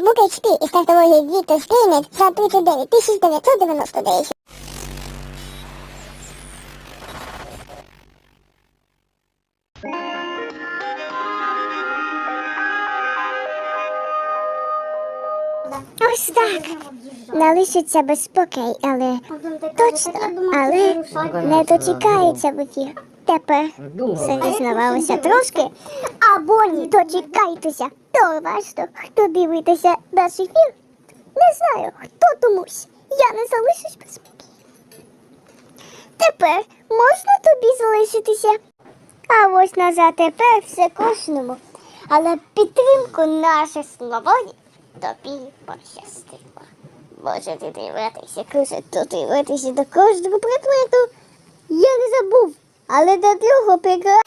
ноутбук HP із технологією Victus Gaming за 39 999. Ось так. Налишиться безпокій, але точно, але не дочекається в ефір. Тепер все дізнавалося трошки. Або ні, дочекайтеся. То важно, хто дивитеся наш ефір. Не знаю, хто комусь. Я не залишусь без спокій. Тепер можна тобі залишитися. А ось назад тепер все кожному. Але підтримку наше слово тобі пощастило. Можете дивитися, кружити дивитися до кожного предмету. Я не забув, але до другого прикра...